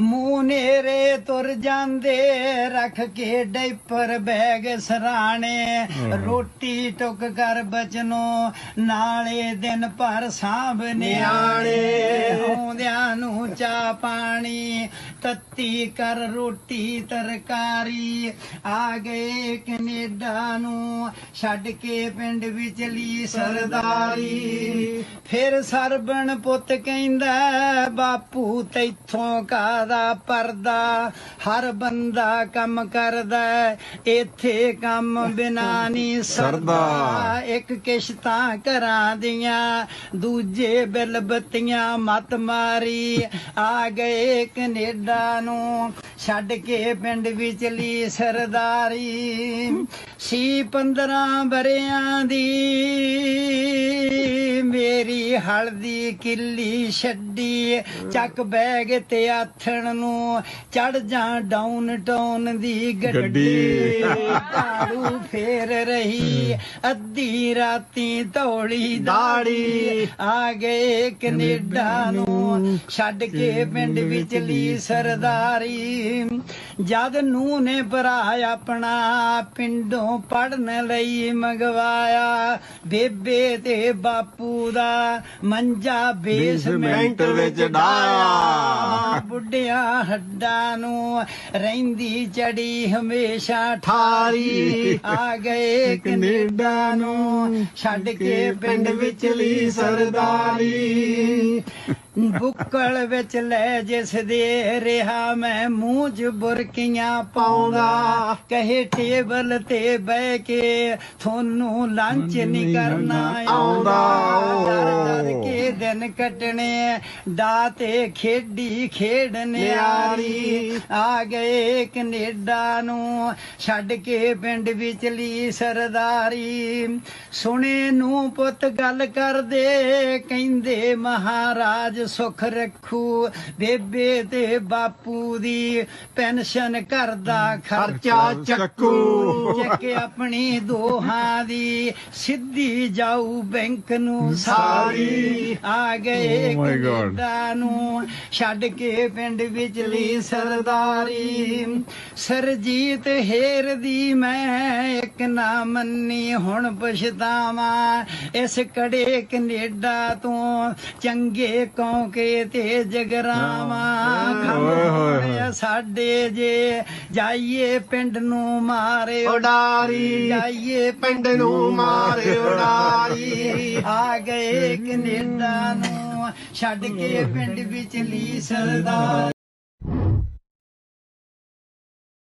ਮੂੰਹ ਨੇਰੇ ਤੁਰ ਜਾਂਦੇ ਰੱਖ ਕੇ ਡੈਪਰ ਬੈਗ ਸਰਾਣੇ। ਰੋਟੀ ਟੁੱਕ ਕਰ ਬਚਨੋ ਨਾਲੇ ਦਿਨ ਭਰ ਸਾਂਭ ਨਿਆਣੇ। ਆਉਂਦਿਆਂ ਨੂੰ ਚਾਹ ਪਾਣੀ ਤੱਤੀ ਕਰ ਰੋਟੀ ਤਰਕਾਰੀ। ਆ ਗਏ ਕੈਨੇਡਾ ਨੂੰ ਛੱਡ ਕੇ ਪਿੰਡ ਵਿਚਲੀ ਸਰਦਾਰੀ। ਫਿਰ ਸਰਬਣ ਪੁੱਤ ਕਹਿੰਦਾ ਬਾਪੂ ਤੈਥੋਂ ਕਾਦਾ ਪਰਦਾ ਹਰ ਬੰਦਾ ਕੰਮ ਕਰਦਾ ਇੱਥੇ ਕੰਮ ਬਿਨਾ ਨਹੀਂ ਸਰਦਾ। ਇੱਕ ਕਿਸ਼ਤਾਂ ਘਰਾਂ ਦੀਆਂ ਦੂਜੇ ਬਿੱਲ ਬੱਤੀਆਂ ਮਤ ਮਾਰੀ। ਆ ਗਏ ਕੈਨੇਡਾ ਨੂੰ ਛੱਡ ਕੇ ਪਿੰਡ ਵਿਚਲੀ ਸਰਦਾਰੀ। ਸੀ 15 ਬਰਿਆਂ ਦੀ ਮੇਰੀ ਹਲਦੀ ਕਿੱਲੀ ਛੱਡੀ ਚੱਕ ਬੈਗ ਤੇ ਆਥਣ ਨੂੰ ਚੜ ਜਾ ਡਾਊਨ ਟਾਊਨ ਦੀ ਗੱਡੀ। ਝਾੜੂ ਫੇਰ ਰਹੀ ਅੱਧੀ ਰਾਤੀ ਧੌਲੀ ਦਾੜੀ। ਆ ਗਏ ਕੈਨੇਡਾ ਨੂੰ। ਛੱਡ ਕੇ ਪਿੰਡ ਵਿਚਲੀ ਸਰਦਾਰੀ। ਜਦ ਨੂੰ ਨੇ ਭਰਾ ਆਪਣਾ ਪਿੰਡੋਂ ਪੜਨ ਲਈ ਮੰਗਵਾਇਆ। ਬੇਬੇ ਤੇ ਬਾਪੂ ਦਾ ਮੰਜਾ ਬੇਸਮੈਂਟ ਵਿੱਚ ਡਾਇਆ। ਬੁੱਢਿਆਂ ਹੱਡਾਂ ਨੂੰ ਰਹਿੰਦੀ ਚੜੀ ਹਮੇਸ਼ਾ ਠਾਰੀ। ਆ ਗਏ ਕੈਨੇਡਾ ਨੂੰ ਛੱਡ ਕੇ ਪਿੰਡ ਵਿਚਲੀ ਸਰਦਾਰੀ। ਬੁੱਕਲ ਵਿੱਚ ਲੈ ਜਿਸ ਦੇ ਰਿਹਾ ਮੈਂ ਮੂੰਹ 'ਚ ਬੁਰਕੀਆਂ ਪਾਉਂਦਾ। ਕਹੇ ਟੇਬਲ ਤੇ ਬਹਿ ਕੇ ਤੁਹਾਨੂੰ ਲੰਚ ਨਹੀਂ ਕਰਨਾ ਆਉਂਦਾ। ਦਿਨ ਕੱਟਣੇ ਦਾ ਤੇ ਖੇਡੀ ਖੇਡ ਨਿਆਰੀ। ਆ ਗਏ ਕੈਨੇਡਾ ਨੂੰ ਛੱਡ ਕੇ ਪਿੰਡ ਵਿਚਲੀ ਸਰਦਾਰੀ। ਸੁਣੇ ਨੂੰ ਪੁੱਤ ਗੱਲ ਕਰਦੇ ਕਹਿੰਦੇ ਮਹਾਰਾਜ ਸੁਖ ਰੱਖੂ ਬੇਬੇ ਤੇ ਬਾਪੂ ਦੀ ਪੈਨਸ਼ਨ ਕਰਦਾ ਖਰਚਾ ਚੱਕੂ। ਚੱਕ ਆਪਣੀ ਦੋਹਾਂ ਦੀ ਸਿੱਧੀ ਜਾਊ ਬੈਂਕ ਨੂੰ ਸਾਰੀ। ਆ ਗਏ Oh my God. ਕੈਨੇਡਾ ਨੂੰ ਛੱਡ ਕੇ ਪਿੰਡ ਵਿਚਲੀ ਸਰਦਾਰੀ ਸਰਜੀਤ ਹੇਰ ਦੀ ਮੈਂ ਇੱਕ ਨਾ ਮੰਨੀ ਹੁਣ ਪਛਤਾਵਾਂ ਇਸ ਕੜੇ ਕੈਨੇਡਾ ਤੋਂ ਚੰਗੇ ਕੌਂਕੇ ਤੇ ਜਗਰਾਵਾਂ ਓਏ ਹੋਏ ਹੋਏ। ਖੰਡ ਸਾਡੇ ਜੇ ਜਾਈਏ ਪਿੰਡ ਨੂੰ ਮਾਰੇ ਉਡਾਰੀ ਜਾਈਏ ਪਿੰਡ ਨੂੰ ਮਾਰੇ ਉਡਾਰੀ। ਆ ਗਏ ਕੈਨੇਡਾ ਨੂੰ ਛੱਡ ਕੇ ਪਿੰਡ ਵਿਚਲੀ ਸਰਦਾਰ।